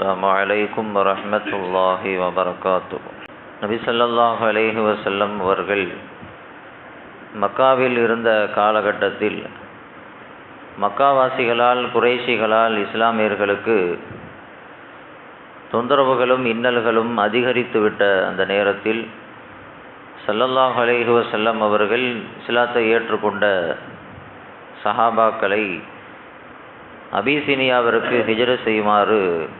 السلام عليكم ورحمة الله وبركاته நபி ஸல்லல்லாஹு அலைஹி வஸல்லம் அவர்கள் மக்காவில் இருந்த காலகட்டத்தில் மக்காவாசிகளால் குறைஷிகளால் இஸ்லாமியர்களுக்கு தொந்தரவுகளும் இன்னல்களும் அதிகரித்துவிட்ட அந்த நேரத்தில் ஸல்லல்லாஹு அலைஹி வஸல்லம் அவர்கள் இஸ்லாத்தை ஏற்றுக்கொண்ட சஹாபாக்களை அபிசீனியாவிற்கு ஹிஜ்ர செய்யுமாறு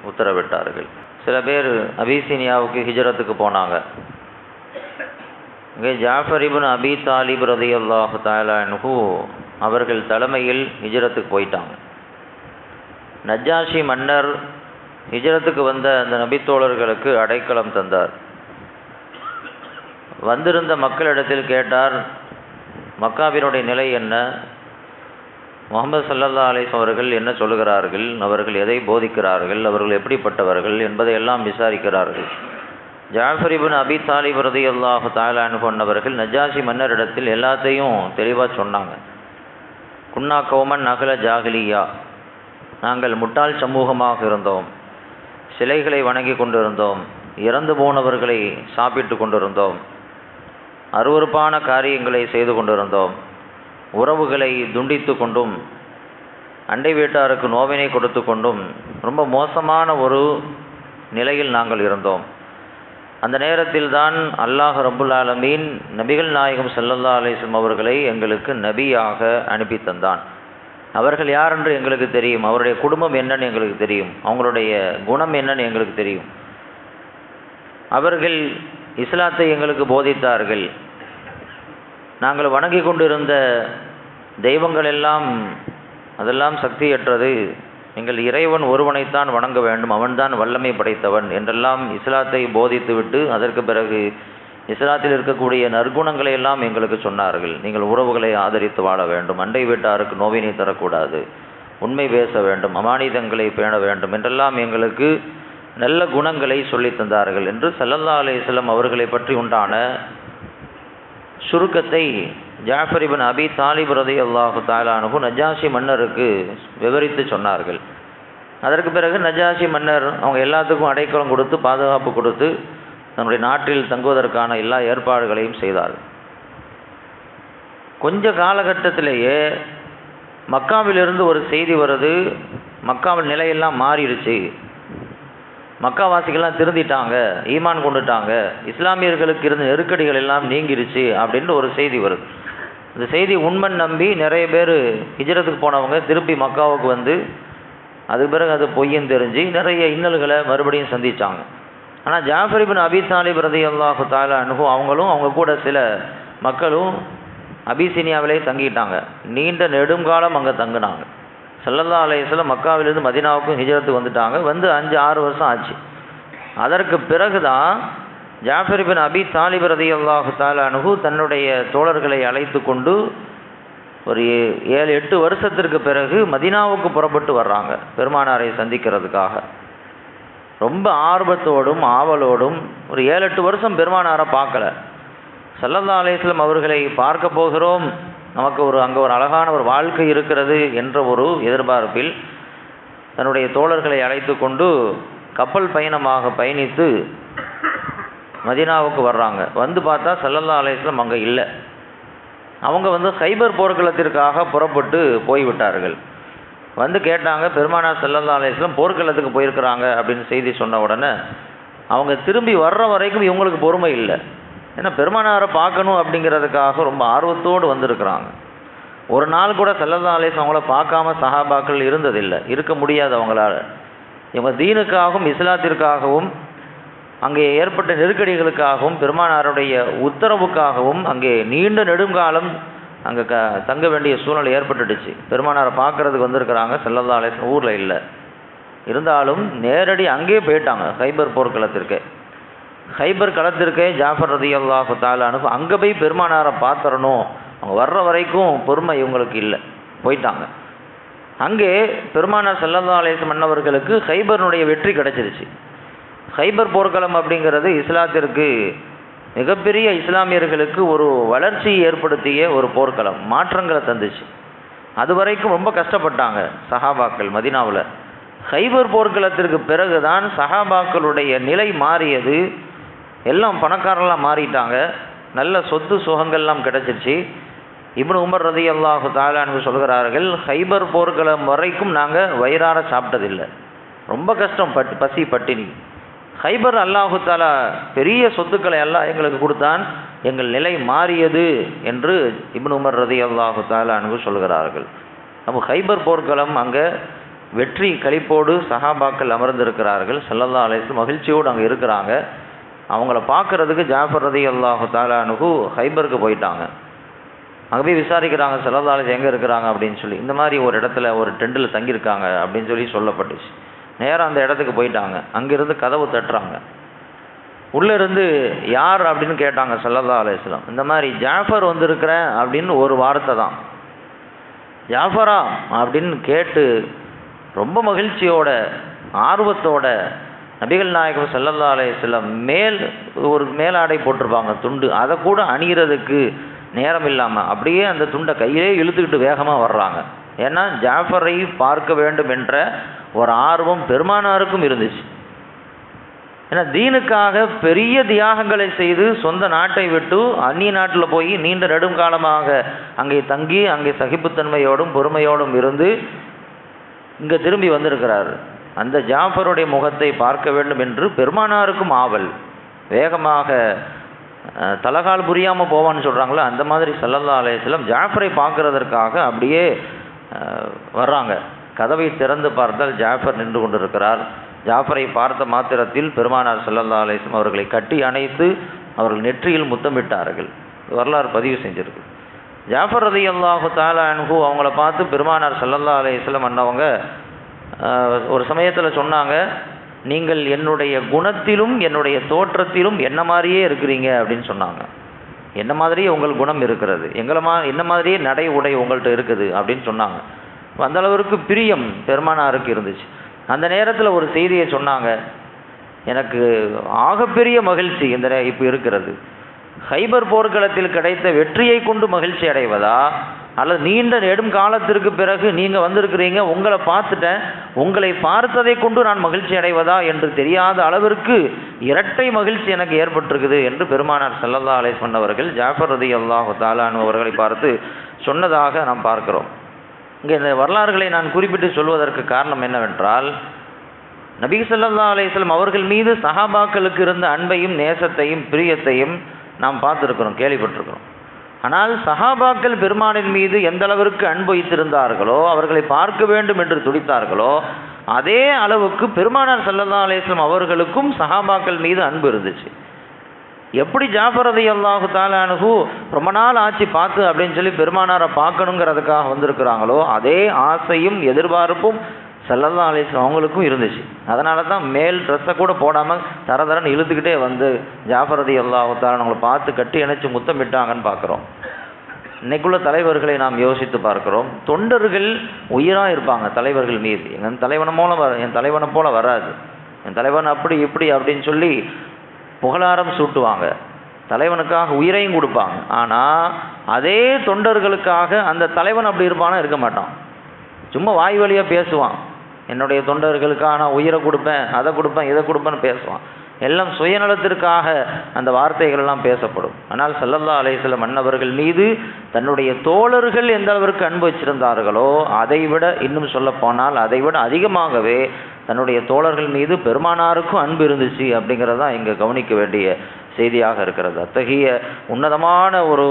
உத்தரவிட்டார்கள். சில பேர் அபிசீனியாவுக்கு ஹிஜரத்துக்கு போனாங்க. இங்கே ஜாஃபரிபுன் அபி தாலிப் ரதியல்லாஹு தாலானுகு அவர்கள் தலைமையில் ஹிஜரத்துக்கு போயிட்டாங்க. நஜாஷி மன்னர் ஹிஜரத்துக்கு வந்த அந்த நபித்தோழர்களுக்கு அடைக்கலம் தந்தார். வந்திருந்த மக்களிடத்தில் கேட்டார் மக்காவினுடைய நிலை என்ன? முகமது சல்லல்லா அலிஸ் அவர்கள் என்ன சொல்லுகிறார்கள்? அவர்கள் எதை போதிக்கிறார்கள்? அவர்கள் எப்படிப்பட்டவர்கள் என்பதையெல்லாம் விசாரிக்கிறார்கள். ஜாஃபரிபின் அபி தாலிப் ரதி அல்லாஹு தாய்லான் கொண்டவர்கள் நஜாசி மன்னரிடத்தில் எல்லாத்தையும் தெளிவாக சொன்னாங்க. குன்னா கோமன் நகல ஜாகிலியா நாங்கள் முட்டாள் சமூகமாக இருந்தோம். சிலைகளை வணங்கி கொண்டிருந்தோம். இறந்து போனவர்களை சாப்பிட்டு கொண்டிருந்தோம். அருவறுப்பான காரியங்களை செய்து கொண்டிருந்தோம். உறவுகளை துண்டித்து கொண்டும் அண்டை வீட்டாருக்கு நோவினை கொடுத்து கொண்டும் ரொம்ப மோசமான ஒரு நிலையில் நாங்கள் இருந்தோம். அந்த நேரத்தில் தான் அல்லாஹ் ரபுல் ஆலமீன் நபிகள் நாயகம் செல்லல்லா அலிஸ்லம் அவர்களை எங்களுக்கு நபியாக அனுப்பி தந்தான். அவர்கள் யார் என்று எங்களுக்கு தெரியும்? அவருடைய குடும்பம் என்னன்னு எங்களுக்கு தெரியும். அவங்களுடைய குணம் என்னன்னு எங்களுக்கு தெரியும். அவர்கள் இஸ்லாத்தை எங்களுக்கு போதித்தார்கள். நாங்கள் வணங்கி கொண்டிருந்த தெய்வங்கள் எல்லாம் அதெல்லாம் சக்தியற்றது. எங்கள் இறைவன் ஒருவனைத்தான் வணங்க வேண்டும். அவன்தான் வல்லமை படைத்தவன் என்றெல்லாம் இஸ்லாத்தை போதித்துவிட்டு அதற்கு பிறகு இஸ்லாத்தில் இருக்கக்கூடிய நற்குணங்களை எல்லாம் எங்களுக்கு சொன்னார்கள். நீங்கள் உறவுகளை ஆதரித்து வாழ வேண்டும். அண்டை வீட்டாருக்கு நோவினை தரக்கூடாது. உண்மை பேச வேண்டும். அமானிதங்களை பேண வேண்டும் என்றெல்லாம் எங்களுக்கு நல்ல குணங்களை சொல்லித் தந்தார்கள் என்று சல்லல்லா அலிஸ்லம் அவர்களை பற்றி உண்டான சுருக்கத்தை ஜாஃபர் அபி தாலிப் ரதி அல்லாஹு தாலானுகு நஜாசி மன்னருக்கு விவரித்து சொன்னார்கள். அதற்கு பிறகு நஜாசி மன்னர் அவங்க எல்லாத்துக்கும் அடைக்கலம் கொடுத்து பாதுகாப்பு கொடுத்து தன்னுடைய நாட்டில் தங்குவதற்கான எல்லா ஏற்பாடுகளையும் செய்தார். கொஞ்ச காலகட்டத்திலேயே மக்காவிலிருந்து ஒரு செய்தி வருது. மக்காவின் நிலையெல்லாம் மாறிடுச்சு. மக்காவாசிகள்லாம் திருந்திட்டாங்க ஈமான் கொண்டுட்டாங்க இஸ்லாமியர்களுக்கு இருந்த நெருக்கடிகள் எல்லாம் நீங்கிருச்சு அப்படின்ட்டு ஒரு செய்தி வருது. இந்த செய்தி உண்மன் நம்பி நிறைய பேர் ஹிஜரத்துக்கு போனவங்க திருப்பி மக்காவுக்கு வந்து அதுக்கு பிறகு அது பொய்யும் தெரிஞ்சு நிறைய இன்னல்களை மறுபடியும் சந்தித்தாங்க ஆனால் ஜாஃபரிபின் அபி தாலிப் ரதி அல்லாஹு தாலா அனுகு அவங்களும் அவங்க கூட சில மக்களும் அபிசீனியாவிலே தங்கிட்டாங்க. நீண்ட நெடுங்காலம் அங்கே தங்கினாங்க. சல்லல்லா அலையம் மக்காவிலிருந்து மதினாவுக்கும் ஹிஜரத்துக்கு வந்துட்டாங்க. வந்து அஞ்சு ஆறு வருஷம் ஆச்சு. அதற்கு பிறகு தான் ஜாஃபர் பின் அபி தாலிப் ரதி அல்லாஹு தாலானுகு தன்னுடைய தோழர்களை அழைத்து கொண்டு ஒரு ஏழு எட்டு வருஷத்திற்கு பிறகு மதினாவுக்கு புறப்பட்டு வர்றாங்க. பெருமானாரை சந்திக்கிறதுக்காக. ரொம்ப ஆர்வத்தோடும் ஆவலோடும் ஒரு ஏழு எட்டு வருஷம் பெருமானாரை பார்க்கல. சல்லல்லா அலிஸ்லம் அவர்களை பார்க்க போகிறோம். நமக்கு ஒரு அங்கே ஒரு அழகான ஒரு வாழ்க்கை இருக்கிறது என்ற ஒரு எதிர்பார்ப்பில் தன்னுடைய தோழர்களை அழைத்து கொண்டு கப்பல் பயணமாக பயணித்து மதினாவுக்கு வர்றாங்க. வந்து பார்த்தா சல்லல்லா அலையம் அங்கே இல்லை. அவங்க வந்து ஹைபர் போர்க்களத்திற்காக புறப்பட்டு போய்விட்டார்கள். வந்து கேட்டாங்க பெருமானா செல்லல்லா அலையம் போர்க்களத்துக்கு போயிருக்கிறாங்க அப்படின்னு செய்தி சொன்ன உடனே அவங்க திரும்பி வர்ற வரைக்கும் இவங்களுக்கு பொறுமை இல்லை. ஏன்னா பெருமானாரை பார்க்கணும் அப்படிங்கிறதுக்காக ரொம்ப ஆர்வத்தோடு வந்திருக்கிறாங்க. ஒரு நாள் கூட சல்லல்லா அலேஸ் அவங்கள பார்க்காம சஹாபாக்கள் இருந்ததில்லை. இருக்க முடியாது அவங்களால். இவங்க தீனுக்காகவும் இஸ்லாத்திற்காகவும் அங்கே ஏற்பட்ட நெருக்கடிகளுக்காகவும் பெருமானாருடைய உத்தரவுக்காகவும் அங்கே நீண்ட நெடுங்காலம் அங்கே க தங்க வேண்டிய சூழ்நிலை ஏற்பட்டுடுச்சு. பெருமானாரை பார்க்கறதுக்கு வந்திருக்கிறாங்க. சல்லல்லா அலேஸ் ஊரில் இல்லை. இருந்தாலும் நேரடி அங்கேயே போயிட்டாங்க. சைபர் போர்க்களத்திற்கு. ஹைபர் களத்திற்கே ஜாஃபர் ரதி அல்லாஹு தாலானு அங்கே போய் பெருமானாரை பார்த்துடணும் அவங்க வர்ற வரைக்கும் பொறுமை இவங்களுக்கு இல்லை. போயிட்டாங்க. அங்கே பெருமானார் சல்லல்லா அலேசம் மன்னவர்களுக்கு ஹைபர்னுடைய வெற்றி கிடைச்சிருச்சு. ஹைபர் போர்க்களம் அப்படிங்கிறது இஸ்லாத்திற்கு மிகப்பெரிய இஸ்லாமியர்களுக்கு ஒரு வளர்ச்சியை ஏற்படுத்திய ஒரு போர்க்களம். மாற்றங்களை தந்துச்சு. அது வரைக்கும் ரொம்ப கஷ்டப்பட்டாங்க சஹாபாக்கள் மதினாவில். ஹைபர் போர்க்களத்திற்கு பிறகுதான் சஹாபாக்களுடைய நிலை மாறியது. எல்லாம் பணக்காரெல்லாம் மாறிட்டாங்க. நல்ல சொத்து சுகங்கள்லாம் கிடச்சிருச்சு. இப்னு உமர் ரதி அல்லாஹு தாலான்னு சொல்கிறார்கள் ஹைபர் போர்க்களம் வரைக்கும் நாங்கள் வயிறார சாப்பிட்டதில்லை. ரொம்ப கஷ்டம் பட் பசி பட்டினி. ஹைபர் அல்லாஹு தாலா பெரிய சொத்துக்களை எல்லாம் எங்களுக்கு கொடுத்தான். எங்கள் நிலை மாறியது என்று இப்னு உமர் ரதி அல்லாஹு தாலானு சொல்கிறார்கள். நம்ம ஹைபர் போர்க்களம் அங்கே வெற்றி கழிப்போடு சஹாபாக்கள் அமர்ந்திருக்கிறார்கள். சல்லல்லா அலைஸ்லம் மகிழ்ச்சியோடு அங்கே இருக்கிறாங்க. அவங்கள பார்க்கறதுக்கு ஜாஃபர் ரதி அல்லாஹு தாலானுகு ஹைபருக்கு போயிட்டாங்க. அங்கே போய் விசாரிக்கிறாங்க சல்லல்லா எங்கே இருக்கிறாங்க அப்படின்னு சொல்லி. இந்த மாதிரி ஒரு இடத்துல ஒரு டெண்டில் தங்கியிருக்காங்க அப்படின்னு சொல்லி சொல்லப்பட்டுச்சு. நேராக அந்த இடத்துக்கு போயிட்டாங்க. அங்கேருந்து கதவு தட்டுறாங்க. உள்ளேருந்து யார் அப்படின்னு கேட்டாங்க சல்லல்லா அலையம் இந்த மாதிரி ஜாஃபர் வந்திருக்கிறேன் அப்படின்னு ஒரு வார்த்தை தான். ஜாஃபரா அப்படின்னு கேட்டு ரொம்ப மகிழ்ச்சியோட ஆர்வத்தோட நபிகள் நாயகம் சல்லல்லா அலையம் மேல் ஒரு மேலாடை போட்டிருப்பாங்க துண்டு. அதை கூட அணிகிறதுக்கு நேரம் இல்லாமல் அப்படியே அந்த துண்டை கையிலே இழுத்துக்கிட்டு வேகமாக வர்றாங்க. ஏன்னா ஜாஃபரை பார்க்க வேண்டும் என்ற ஒரு ஆர்வம் பெருமானாருக்கும் இருந்துச்சு. ஏன்னா தீனுக்காக பெரிய தியாகங்களை செய்து சொந்த நாட்டை விட்டு அந்நிய நாட்டில் போய் நீண்ட நெடுங்காலமாக அங்கே தங்கி அங்கே சகிப்புத்தன்மையோடும் பொறுமையோடும் இருந்து இங்கே திரும்பி வந்திருக்கிறார். அந்த ஜாஃபருடைய முகத்தை பார்க்க வேண்டும் என்று பெருமானாருக்கும் ஆவல். வேகமாக தலகால் புரியாமல் போவான்னு சொல்கிறாங்களோ அந்த மாதிரி சல்லல்லா அலையம் ஜாஃபரை பார்க்கறதற்காக அப்படியே வர்றாங்க. கதவை திறந்து பார்த்தால் ஜாஃபர் நின்று கொண்டிருக்கிறார். ஜாஃபரை பார்த்த மாத்திரத்தில் பெருமானார் சல்லல்லா அலையம் அவர்களை கட்டி அணைத்து அவர்கள் நெற்றியில் முத்தமிட்டார்கள். வரலாறு பதிவு செஞ்சிருக்கு. ஜாஃபர் ரதி அல்லாஹு தாலா அனுகு அவங்கள பார்த்து பெருமானார் சல்லல்லா அலையம் அண்ணவங்க ஒரு சமயத்தில் சொன்னாங்க நீங்கள் என்னுடைய குணத்திலும் என்னுடைய தோற்றத்திலும் என்ன மாதிரியே இருக்கிறீங்க? அப்படின்னு சொன்னாங்க. என்ன மாதிரியே உங்கள் குணம் இருக்கிறது? எங்களை மா என்ன மாதிரியே நடை உடை உங்கள்கிட்ட இருக்குது? அப்படின்னு சொன்னாங்க. அந்த அளவிற்கு பிரியம் பெருமானாருக்கு இருந்துச்சு. அந்த நேரத்தில் ஒரு செய்தியை சொன்னாங்க. எனக்கு ஆகப்பெரிய மகிழ்ச்சி இந்த இப்போ இருக்கிறது. ஹைபர் போர்க்களத்தில் கிடைத்த வெற்றியை கொண்டு மகிழ்ச்சி அடைவதா? அல்லது நீண்ட நெடும் காலத்திற்கு பிறகு நீங்கள் வந்திருக்கிறீங்க உங்களை பார்த்துட்டேன் உங்களை பார்த்ததை கொண்டு நான் மகிழ்ச்சி அடைவதா என்று தெரியாத அளவிற்கு இரட்டை மகிழ்ச்சி எனக்கு ஏற்பட்டிருக்குது என்று பெருமானார் செல்லல்லா அலை சொன்னவர்கள் ஜாஃபர் ரதி அல்லாஹு தாலானு அவர்களை பார்த்து சொன்னதாக நாம் பார்க்கிறோம். இங்கே இந்த வரலாறுகளை நான் குறிப்பிட்டு சொல்வதற்கு காரணம் என்னவென்றால் நபி சொல்லல்லா அலையம் அவர்கள் மீது சஹாபாக்களுக்கு இருந்த அன்பையும் நேசத்தையும் பிரியத்தையும் நாம் பார்த்துருக்குறோம் கேள்விப்பட்டிருக்கிறோம். ஆனால் சஹாபாக்கள் பெருமானின் மீது எந்த அளவிற்கு அன்பு வைத்திருந்தார்களோ அவர்களை பார்க்க வேண்டும் என்று துடித்தார்களோ அதே அளவுக்கு பெருமானார் ஸல்லல்லாஹு அலிஸ்லாம் அவர்களுக்கும் சஹாபாக்கள் மீது அன்பு இருந்துச்சு. எப்படி ஜாஃபர் அல்லாஹு தாலானு ரொம்ப நாள் ஆச்சு பார்த்து அப்படின்னு சொல்லி பெருமானாரை பார்க்கணுங்கிறதுக்காக வந்திருக்கிறாங்களோ அதே ஆசையும் எதிர்பார்ப்பும் செல்லல்லா அலிஸ்லாம் அவங்களுக்கும் இருந்துச்சு. அதனால தான் மேல் ட்ரெஸ்ஸை கூட போடாமல் தர தரன்னு இழுத்துக்கிட்டே வந்து ஜாஃபரதி எல்லா அவத்தாரன் அவங்களை பார்த்து கட்டி இணைச்சு முத்தமிட்டாங்கன்னு பார்க்குறோம். இன்னைக்குள்ள தலைவர்களை நாம் யோசித்து பார்க்கிறோம். தொண்டர்கள் உயிராக இருப்பாங்க தலைவர்கள் மீது. என் தலைவனை போல வர என் தலைவனை போல வராது. என் தலைவன் அப்படி இப்படி அப்படின்னு சொல்லி புகழாரம் சூட்டுவாங்க. தலைவனுக்காக உயிரையும் கொடுப்பாங்க. ஆனால் அதே தொண்டர்களுக்காக அந்த தலைவன் அப்படி இருப்பானா இருக்க மாட்டான். சும்மா வாய் வழியாக பேசுவான். என்னுடைய தொண்டர்களுக்காக நான் உயிரை கொடுப்பேன் அதை கொடுப்பேன் இதை கொடுப்பேன்னு பேசுவான். எல்லாம் சுயநலத்திற்காக அந்த வார்த்தைகள் எல்லாம் பேசப்படும். ஆனால் சல்லல்லா அலைஹிஸ்ஸலாம் மன்னவர்கள் மீது தன்னுடைய தோழர்கள் எந்த அளவிற்கு அன்பு வச்சிருந்தார்களோ அதை விட இன்னும் சொல்லப்போனால் அதைவிட அதை விட அதிகமாகவே தன்னுடைய தோழர்கள் மீது பெருமானாருக்கும் அன்பு இருந்துச்சு அப்படிங்கிறதான் இங்கே கவனிக்க வேண்டிய செய்தியாக இருக்கிறது. அத்தகைய உன்னதமான ஒரு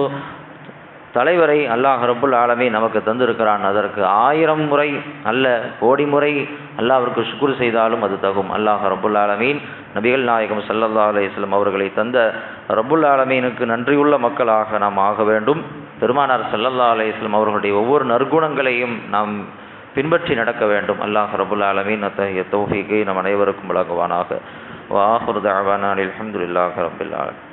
தலைவரை அல்லாஹ் ரபுல் ஆலமே நமக்கு தந்திருக்கிறான். அதற்கு ஆயிரம் முறை அல்ல கோடி முறை அல்லாவிற்கு சுக்குர் செய்தாலும் அது தகும். அல்லாஹ் ரபுல் ஆலமீன் நபிகள் நாயகம் சல்லல்லா அலையம் அவர்களை தந்த ரபுல் ஆலமீனுக்கு நன்றியுள்ள மக்களாக நாம் ஆக வேண்டும். பெருமானார் சல்லல்லா அலையம் அவர்களுடைய ஒவ்வொரு நற்குணங்களையும் நாம் பின்பற்றி நடக்க வேண்டும். அல்லாஹ் ரபுல் ஆலமீன் அத்தகைய தௌஃபீக்கை நம் அனைவருக்கும் வழங்குவானாக. வாஹுர் தாவானில் அஹமதுல்லாஹ் ரபுல் ஆலமின்.